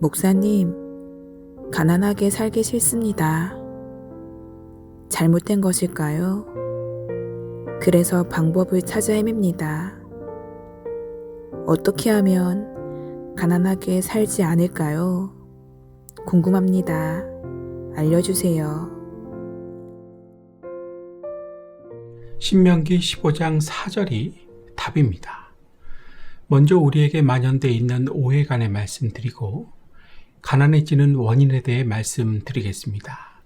목사님, 가난하게 살기 싫습니다. 잘못된 것일까요? 그래서 방법을 찾아 헤맵니다. 어떻게 하면 가난하게 살지 않을까요? 궁금합니다. 알려주세요. 신명기 15장 4절이 답입니다. 먼저 우리에게 만연되어 있는 오해 간의 말씀드리고 가난해지는 원인에 대해 말씀드리겠습니다.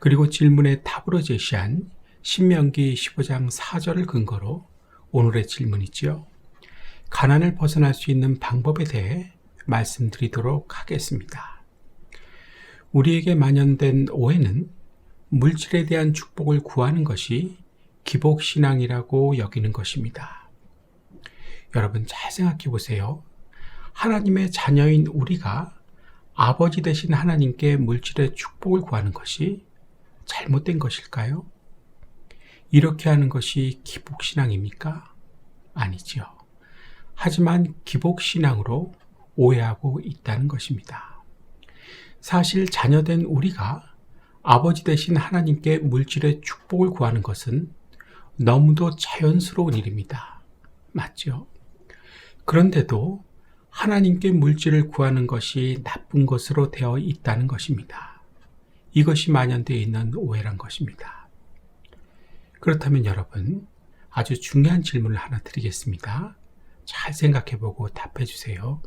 그리고 질문의 답으로 제시한 신명기 15장 4절을 근거로 오늘의 질문이지요. 가난을 벗어날 수 있는 방법에 대해 말씀드리도록 하겠습니다. 우리에게 만연된 오해는 물질에 대한 축복을 구하는 것이 기복신앙이라고 여기는 것입니다. 여러분 잘 생각해 보세요. 하나님의 자녀인 우리가 아버지 되신 하나님께 물질의 축복을 구하는 것이 잘못된 것일까요? 이렇게 하는 것이 기복신앙입니까? 아니지요. 하지만 기복신앙으로 오해하고 있다는 것입니다. 사실 자녀된 우리가 아버지 되신 하나님께 물질의 축복을 구하는 것은 너무도 자연스러운 일입니다. 맞죠? 그런데도 하나님께 물질을 구하는 것이 나쁜 것으로 되어 있다는 것입니다. 이것이 만연되어 있는 오해란 것입니다. 그렇다면 여러분, 아주 중요한 질문을 하나 드리겠습니다. 잘 생각해 보고 답해 주세요.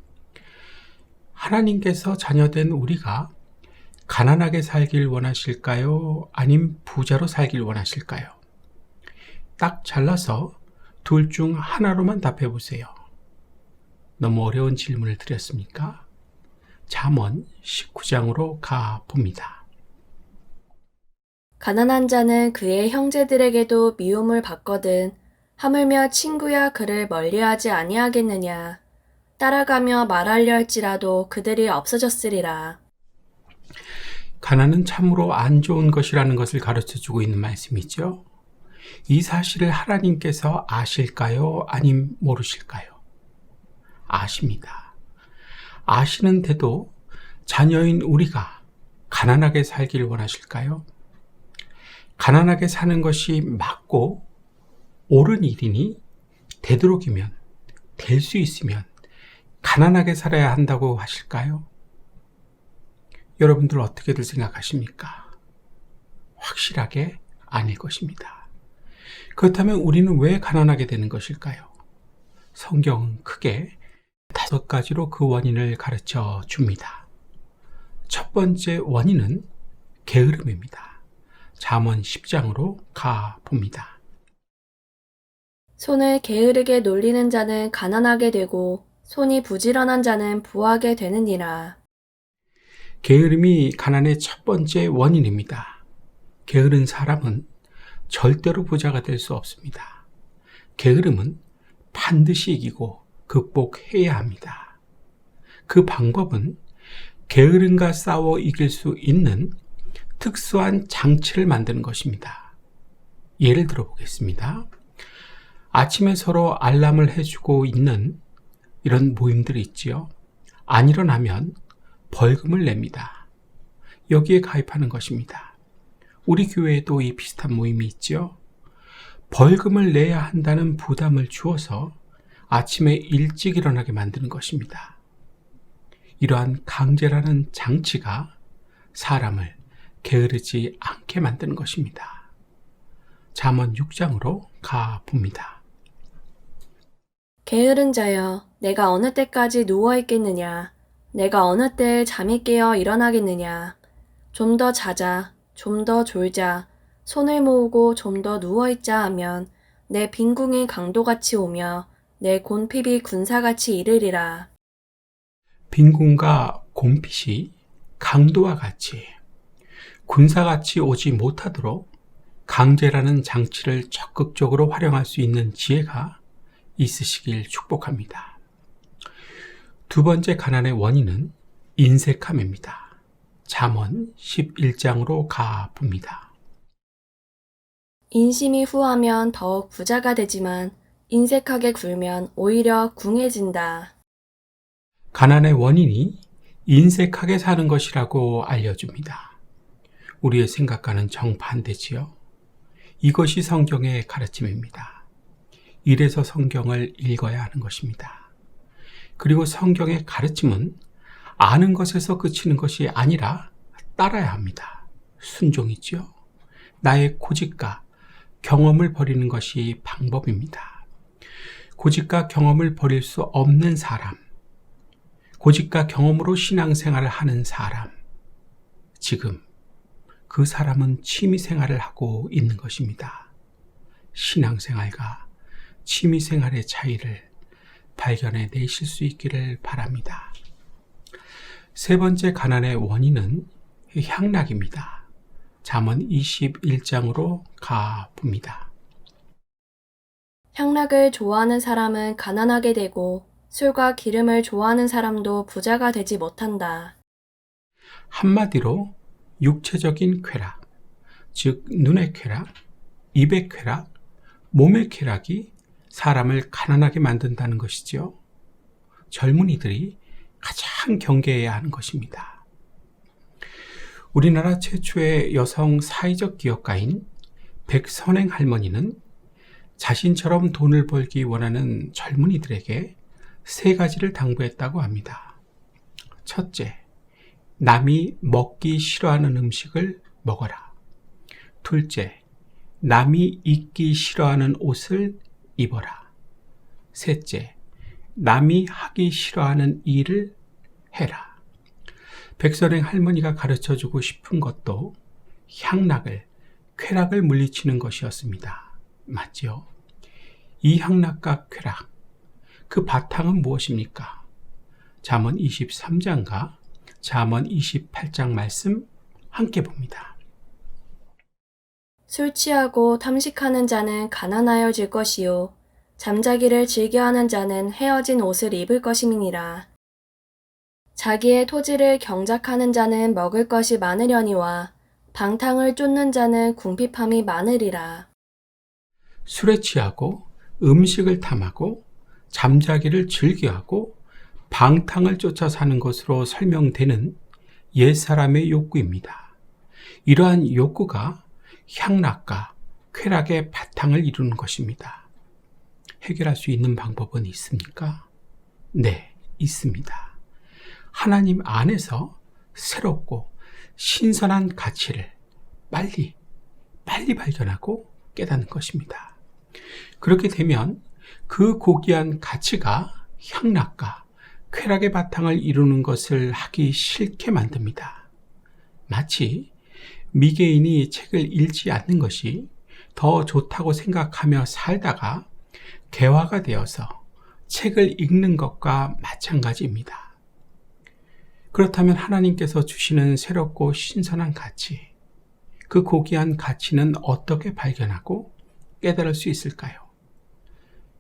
하나님께서 자녀된 우리가 가난하게 살길 원하실까요? 아님 부자로 살길 원하실까요? 딱 잘라서 둘 중 하나로만 답해 보세요. 너무 어려운 질문을 드렸습니까? 잠언 19장으로 가 봅니다. 가난한 자는 그의 형제들에게도 미움을 받거든 하물며 친구야 그를 멀리하지 아니하겠느냐 따라가며 말하려 할지라도 그들이 없어졌으리라 가난은 참으로 안 좋은 것이라는 것을 가르쳐 주고 있는 말씀이죠. 이 사실을 하나님께서 아실까요? 아님 모르실까요? 아십니다. 아시는데도 자녀인 우리가 가난하게 살기를 원하실까요? 가난하게 사는 것이 맞고 옳은 일이니 되도록이면 될 수 있으면 가난하게 살아야 한다고 하실까요? 여러분들 어떻게들 생각하십니까? 확실하게 아닐 것입니다. 그렇다면 우리는 왜 가난하게 되는 것일까요? 성경은 크게 다섯 가지로 그 원인을 가르쳐 줍니다. 첫 번째 원인은 게으름입니다. 잠언 10장으로 가 봅니다. 손을 게으르게 놀리는 자는 가난하게 되고 손이 부지런한 자는 부하게 되느니라 게으름이 가난의 첫 번째 원인입니다. 게으른 사람은 절대로 부자가 될 수 없습니다. 게으름은 반드시 이기고 극복해야 합니다. 그 방법은 게으름과 싸워 이길 수 있는 특수한 장치를 만드는 것입니다. 예를 들어 보겠습니다. 아침에 서로 알람을 해주고 있는 이런 모임들이 있지요. 안 일어나면 벌금을 냅니다. 여기에 가입하는 것입니다. 우리 교회에도 이 비슷한 모임이 있죠. 벌금을 내야 한다는 부담을 주어서 아침에 일찍 일어나게 만드는 것입니다. 이러한 강제라는 장치가 사람을 게으르지 않게 만드는 것입니다. 잠언 6장으로 가 봅니다. 게으른 자여 내가 어느 때까지 누워 있겠느냐 내가 어느 때에 잠이 깨어 일어나겠느냐 좀 더 자자 좀 더 졸자 손을 모으고 좀 더 누워 있자 하면 내 빈궁이 강도같이 오며 내 곤핍이 군사같이 이르리라 빈군과 곰핏이 강도와 같이 군사같이 오지 못하도록 강제라는 장치를 적극적으로 활용할 수 있는 지혜가 있으시길 축복합니다. 두 번째 가난의 원인은 인색함입니다. 잠언 11장으로 가 봅니다. 인심이 후하면 더욱 부자가 되지만 인색하게 굴면 오히려 궁해진다. 가난의 원인이 인색하게 사는 것이라고 알려줍니다. 우리의 생각과는 정반대지요. 이것이 성경의 가르침입니다. 이래서 성경을 읽어야 하는 것입니다. 그리고 성경의 가르침은 아는 것에서 그치는 것이 아니라 따라야 합니다. 순종이지요. 나의 고집과 경험을 버리는 것이 방법입니다. 고집과 경험을 버릴 수 없는 사람, 고집과 경험으로 신앙생활을 하는 사람, 지금 그 사람은 취미생활을 하고 있는 것입니다. 신앙생활과 취미생활의 차이를 발견해 내실 수 있기를 바랍니다. 세 번째 가난의 원인은 향락입니다. 잠언 21장으로 가 봅니다. 향락을 좋아하는 사람은 가난하게 되고 술과 기름을 좋아하는 사람도 부자가 되지 못한다. 한마디로 육체적인 쾌락, 즉 눈의 쾌락, 입의 쾌락, 몸의 쾌락이 사람을 가난하게 만든다는 것이지요. 젊은이들이 가장 경계해야 하는 것입니다. 우리나라 최초의 여성 사회적 기업가인 백선행 할머니는 자신처럼 돈을 벌기 원하는 젊은이들에게 세 가지를 당부했다고 합니다. 첫째, 남이 먹기 싫어하는 음식을 먹어라. 둘째, 남이 입기 싫어하는 옷을 입어라. 셋째, 남이 하기 싫어하는 일을 해라. 백설행 할머니가 가르쳐 주고 싶은 것도 향락을, 쾌락을 물리치는 것이었습니다. 맞지요? 이 향락과 쾌락, 그 바탕은 무엇입니까? 잠언 23장과 잠언 28장 말씀 함께 봅니다. 술 취하고 탐식하는 자는 가난하여 질 것이요. 잠자기를 즐겨하는 자는 헤어진 옷을 입을 것임이니라. 자기의 토지를 경작하는 자는 먹을 것이 많으려니와 방탕을 쫓는 자는 궁핍함이 많으리라. 술에 취하고 음식을 탐하고 잠자기를 즐겨하고 방탕을 쫓아 사는 것으로 설명되는 옛사람의 욕구입니다. 이러한 욕구가 향락과 쾌락의 바탕을 이루는 것입니다. 해결할 수 있는 방법은 있습니까? 네, 있습니다. 하나님 안에서 새롭고 신선한 가치를 빨리, 빨리 발견하고 깨닫는 것입니다. 그렇게 되면 그 고귀한 가치가 향락과 쾌락의 바탕을 이루는 것을 하기 싫게 만듭니다. 마치 미개인이 책을 읽지 않는 것이 더 좋다고 생각하며 살다가 개화가 되어서 책을 읽는 것과 마찬가지입니다. 그렇다면 하나님께서 주시는 새롭고 신선한 가치, 그 고귀한 가치는 어떻게 발견하고 깨달을 수 있을까요?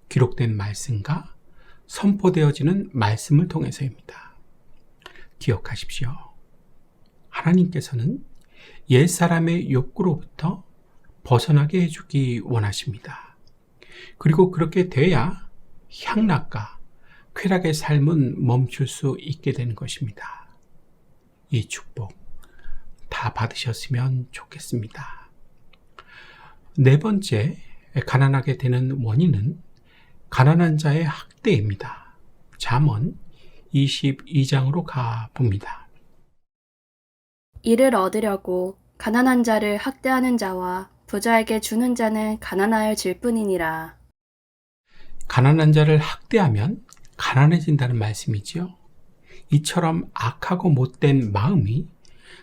기록된 말씀과 선포되어지는 말씀을 통해서입니다. 기억하십시오. 하나님께서는 옛사람의 욕구로부터 벗어나게 해주기 원하십니다. 그리고 그렇게 돼야 향락과 쾌락의 삶은 멈출 수 있게 되는 것입니다. 이 축복 다 받으셨으면 좋겠습니다. 네 번째, 가난하게 되는 원인은 가난한 자의 학대입니다. 잠언 22장으로 가 봅니다. 이를 얻으려고 가난한 자를 학대하는 자와 부자에게 주는 자는 가난하여 질 뿐이니라. 가난한 자를 학대하면 가난해진다는 말씀이지요. 이처럼 악하고 못된 마음이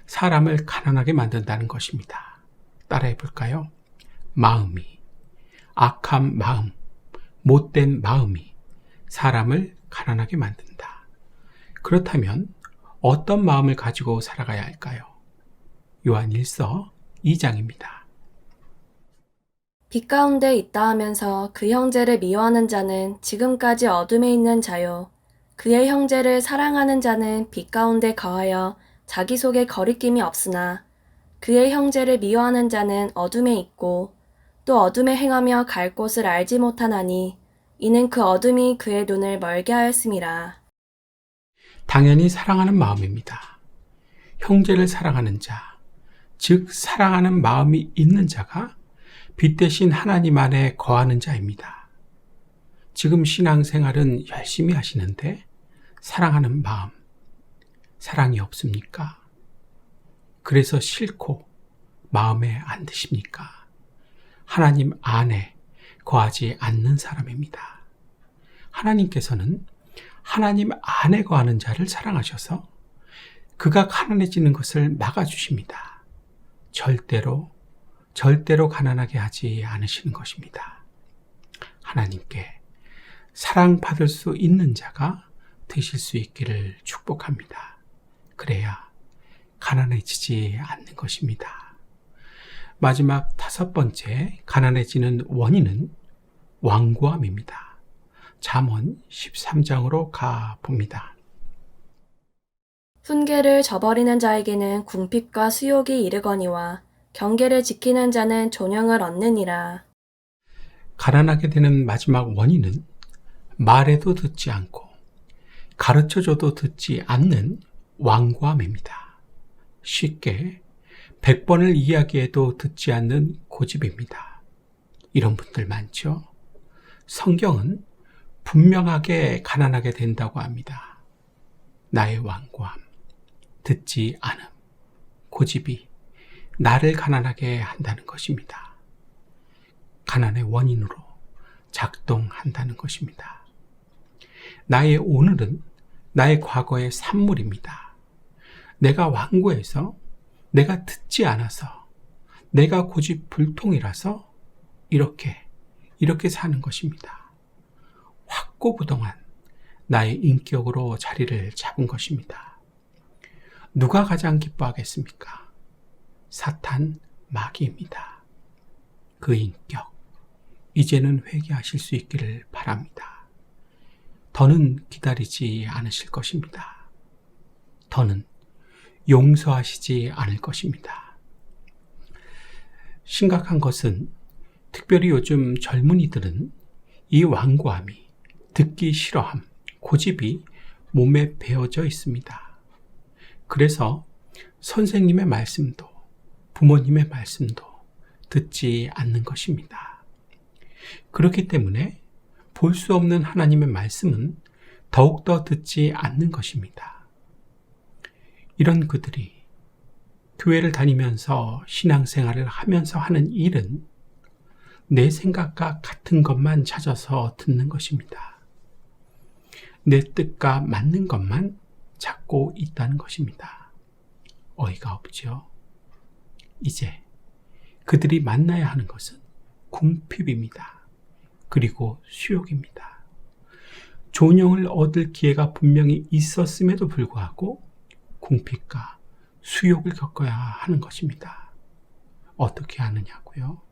사람을 가난하게 만든다는 것입니다. 따라해 볼까요? 마음이, 악한 마음, 못된 마음이 사람을 가난하게 만든다. 그렇다면 어떤 마음을 가지고 살아가야 할까요? 요한 1서 2장입니다. 빛 가운데 있다 하면서 그 형제를 미워하는 자는 지금까지 어둠에 있는 자요. 그의 형제를 사랑하는 자는 빛 가운데 거하여 자기 속에 거리낌이 없으나 그의 형제를 미워하는 자는 어둠에 있고 또 어둠에 행하며 갈 곳을 알지 못하나니 이는 그 어둠이 그의 눈을 멀게 하였음이라. 당연히 사랑하는 마음입니다. 형제를 사랑하는 자, 즉 사랑하는 마음이 있는 자가 빛 대신 하나님 안에 거하는 자입니다. 지금 신앙생활은 열심히 하시는데 사랑하는 마음, 사랑이 없습니까? 그래서 싫고 마음에 안 드십니까? 하나님 안에 거하지 않는 사람입니다. 하나님께서는 하나님 안에 거하는 자를 사랑하셔서 그가 가난해지는 것을 막아주십니다. 절대로, 절대로 가난하게 하지 않으시는 것입니다. 하나님께 사랑받을 수 있는 자가 되실 수 있기를 축복합니다. 그래야 가난해지지 않는 것입니다. 마지막 다섯 번째 가난해지는 원인은 완고함입니다. 잠언 13장으로 가 봅니다. 훈계를 저버리는 자에게는 궁핍과 수욕이 이르거니와 경계를 지키는 자는 존영을 얻느니라. 가난하게 되는 마지막 원인은 말해도 듣지 않고 가르쳐줘도 듣지 않는 완고함입니다. 쉽게 100번을 이야기해도 듣지 않는 고집입니다. 이런 분들 많죠? 성경은 분명하게 가난하게 된다고 합니다. 나의 완고함, 듣지 않음, 고집이 나를 가난하게 한다는 것입니다. 가난의 원인으로 작동한다는 것입니다. 나의 오늘은 나의 과거의 산물입니다. 내가 완고해서 내가 듣지 않아서 내가 고집 불통이라서 이렇게 이렇게 사는 것입니다. 확고부동한 나의 인격으로 자리를 잡은 것입니다. 누가 가장 기뻐하겠습니까? 사탄 마귀입니다. 그 인격, 이제는 회개하실 수 있기를 바랍니다. 더는 기다리지 않으실 것입니다. 더는 용서하시지 않을 것입니다. 심각한 것은 특별히 요즘 젊은이들은 이 완고함이 듣기 싫어함, 고집이 몸에 배어져 있습니다. 그래서 선생님의 말씀도 부모님의 말씀도 듣지 않는 것입니다. 그렇기 때문에 볼 수 없는 하나님의 말씀은 더욱더 듣지 않는 것입니다. 이런 그들이 교회를 다니면서 신앙생활을 하면서 하는 일은 내 생각과 같은 것만 찾아서 듣는 것입니다. 내 뜻과 맞는 것만 찾고 있다는 것입니다. 어이가 없죠. 이제 그들이 만나야 하는 것은 궁핍입니다. 그리고 수욕입니다. 존영을 얻을 기회가 분명히 있었음에도 불구하고 궁핍과 수욕을 겪어야 하는 것입니다. 어떻게 하느냐고요?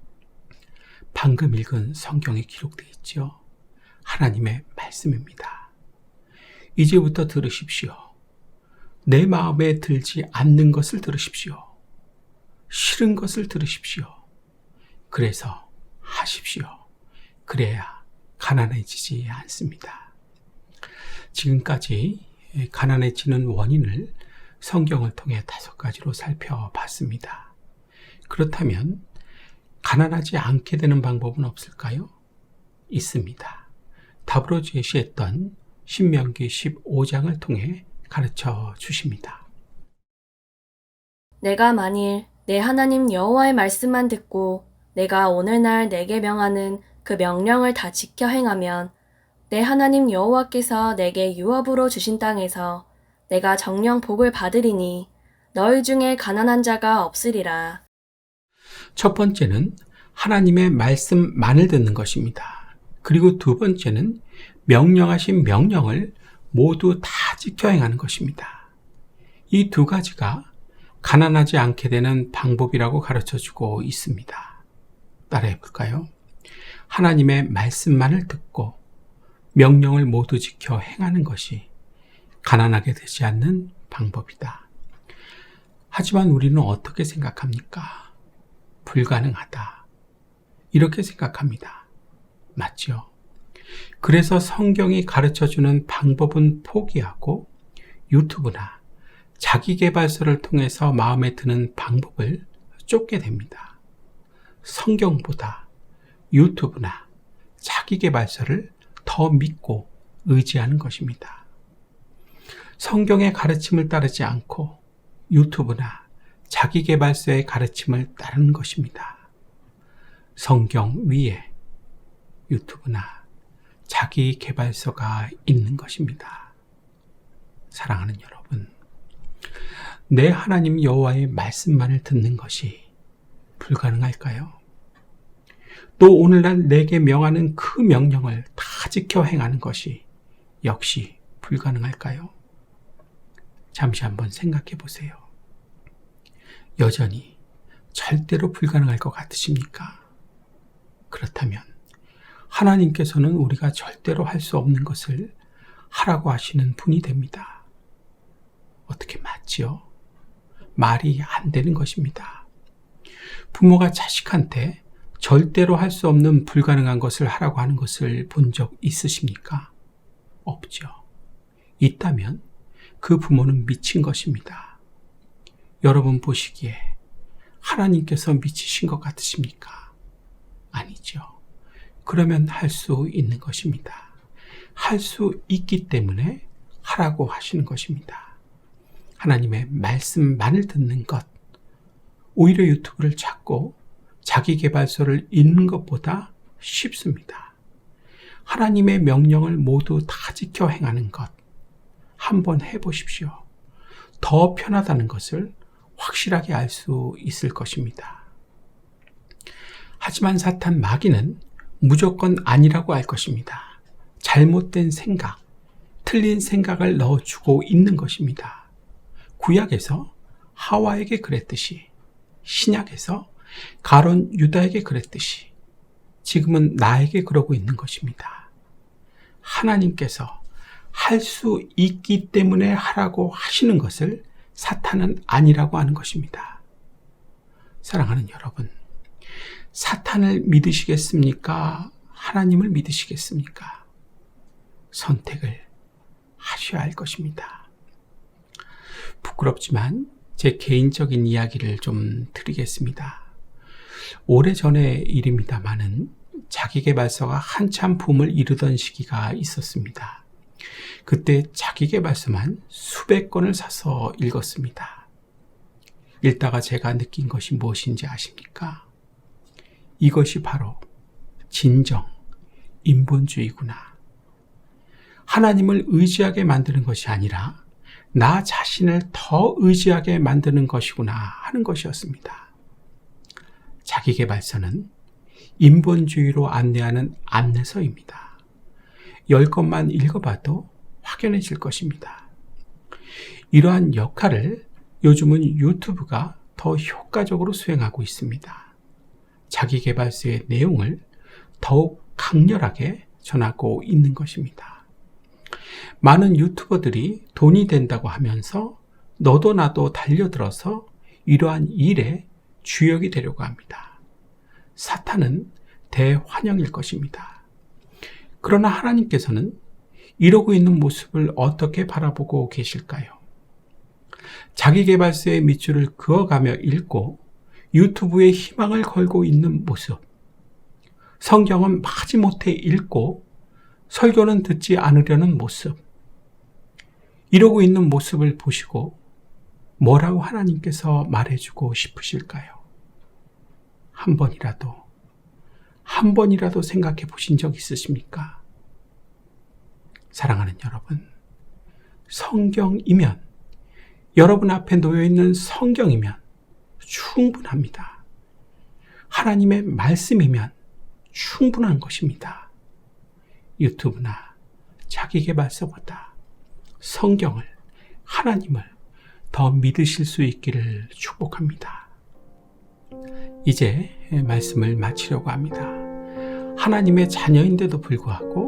방금 읽은 성경에 기록되어 있죠. 하나님의 말씀입니다. 이제부터 들으십시오. 내 마음에 들지 않는 것을 들으십시오. 싫은 것을 들으십시오. 그래서 하십시오. 그래야 가난해지지 않습니다. 지금까지 가난해지는 원인을 성경을 통해 다섯 가지로 살펴봤습니다. 그렇다면 가난하지 않게 되는 방법은 없을까요? 있습니다. 답으로 제시했던 신명기 15장을 통해 가르쳐 주십니다. 내가 만일 내 하나님 여호와의 말씀만 듣고 내가 오늘날 내게 명하는 그 명령을 다 지켜 행하면 내 하나님 여호와께서 내게 유업으로 주신 땅에서 내가 정령 복을 받으리니 너희 중에 가난한 자가 없으리라. 첫 번째는 하나님의 말씀만을 듣는 것입니다. 그리고 두 번째는 명령하신 명령을 모두 다 지켜 행하는 것입니다. 이 두 가지가 가난하지 않게 되는 방법이라고 가르쳐 주고 있습니다. 따라해 볼까요? 하나님의 말씀만을 듣고 명령을 모두 지켜 행하는 것이 가난하게 되지 않는 방법이다. 하지만 우리는 어떻게 생각합니까? 불가능하다. 이렇게 생각합니다. 맞죠? 그래서 성경이 가르쳐 주는 방법은 포기하고 유튜브나 자기개발서를 통해서 마음에 드는 방법을 쫓게 됩니다. 성경보다 유튜브나 자기개발서를 더 믿고 의지하는 것입니다. 성경의 가르침을 따르지 않고 유튜브나 자기개발서의 가르침을 따르는 것입니다. 성경 위에 유튜브나 자기개발서가 있는 것입니다. 사랑하는 여러분, 내 하나님 여호와의 말씀만을 듣는 것이 불가능할까요? 또 오늘날 내게 명하는 그 명령을 다 지켜 행하는 것이 역시 불가능할까요? 잠시 한번 생각해 보세요. 여전히 절대로 불가능할 것 같으십니까? 그렇다면 하나님께서는 우리가 절대로 할 수 없는 것을 하라고 하시는 분이 됩니다. 어떻게 맞지요? 말이 안 되는 것입니다. 부모가 자식한테 절대로 할 수 없는 불가능한 것을 하라고 하는 것을 본 적 있으십니까? 없죠. 있다면 그 부모는 미친 것입니다. 여러분 보시기에 하나님께서 미치신 것 같으십니까? 아니죠. 그러면 할 수 있는 것입니다. 할 수 있기 때문에 하라고 하시는 것입니다. 하나님의 말씀만을 듣는 것, 오히려 유튜브를 찾고 자기 개발서를 읽는 것보다 쉽습니다. 하나님의 명령을 모두 다 지켜 행하는 것, 한번 해보십시오. 더 편하다는 것을 확실하게 알 수 있을 것입니다. 하지만 사탄 마귀는 무조건 아니라고 할 것입니다. 잘못된 생각, 틀린 생각을 넣어주고 있는 것입니다. 구약에서 하와에게 그랬듯이, 신약에서 가론 유다에게 그랬듯이, 지금은 나에게 그러고 있는 것입니다. 하나님께서 할 수 있기 때문에 하라고 하시는 것을 사탄은 아니라고 하는 것입니다. 사랑하는 여러분, 사탄을 믿으시겠습니까? 하나님을 믿으시겠습니까? 선택을 하셔야 할 것입니다. 부끄럽지만 제 개인적인 이야기를 좀 드리겠습니다. 오래 전의 일입니다만은 자기개발서가 한참 붐을 이루던 시기가 있었습니다. 그때 자기개발서만 수백 권을 사서 읽었습니다. 읽다가 제가 느낀 것이 무엇인지 아십니까? 이것이 바로 진정 인본주의구나. 하나님을 의지하게 만드는 것이 아니라 나 자신을 더 의지하게 만드는 것이구나 하는 것이었습니다. 자기개발서는 인본주의로 안내하는 안내서입니다. 열 것만 읽어봐도 확연해질 것입니다. 이러한 역할을 요즘은 유튜브가 더 효과적으로 수행하고 있습니다. 자기개발서의 내용을 더욱 강렬하게 전하고 있는 것입니다. 많은 유튜버들이 돈이 된다고 하면서 너도 나도 달려들어서 이러한 일에 주역이 되려고 합니다. 사탄은 대환영일 것입니다. 그러나 하나님께서는 이러고 있는 모습을 어떻게 바라보고 계실까요? 자기개발서의 밑줄을 그어가며 읽고 유튜브에 희망을 걸고 있는 모습. 성경은 마지못해 읽고 설교는 듣지 않으려는 모습. 이러고 있는 모습을 보시고 뭐라고 하나님께서 말해주고 싶으실까요? 한 번이라도, 한 번이라도 생각해 보신 적 있으십니까? 사랑하는 여러분, 성경이면, 여러분 앞에 놓여 있는 성경이면 충분합니다. 하나님의 말씀이면 충분한 것입니다. 유튜브나 자기개발서보다 성경을, 하나님을 더 믿으실 수 있기를 축복합니다. 이제 말씀을 마치려고 합니다. 하나님의 자녀인데도 불구하고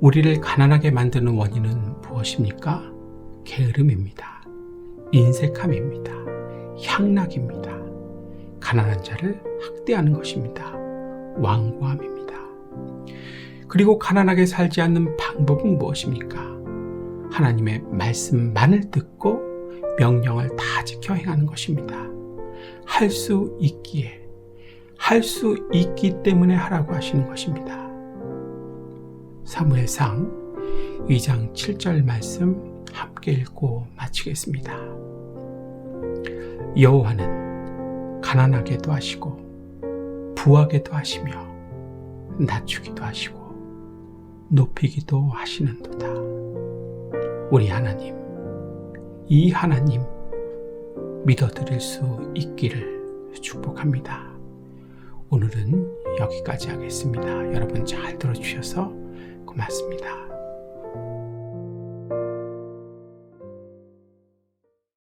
우리를 가난하게 만드는 원인은 무엇입니까? 게으름입니다. 인색함입니다. 향락입니다. 가난한 자를 학대하는 것입니다. 완고함입니다. 그리고 가난하게 살지 않는 방법은 무엇입니까? 하나님의 말씀만을 듣고 명령을 다 지켜 행하는 것입니다. 할 수 있기에, 할 수 있기 때문에 하라고 하시는 것입니다. 사무엘상 2장 7절 말씀 함께 읽고 마치겠습니다. 여호와는 가난하게도 하시고 부하게도 하시며 낮추기도 하시고 높이기도 하시는도다. 우리 하나님, 이 하나님 믿어드릴 수 있기를 축복합니다. 오늘은 여기까지 하겠습니다. 여러분 잘 들어주셔서 고맙습니다.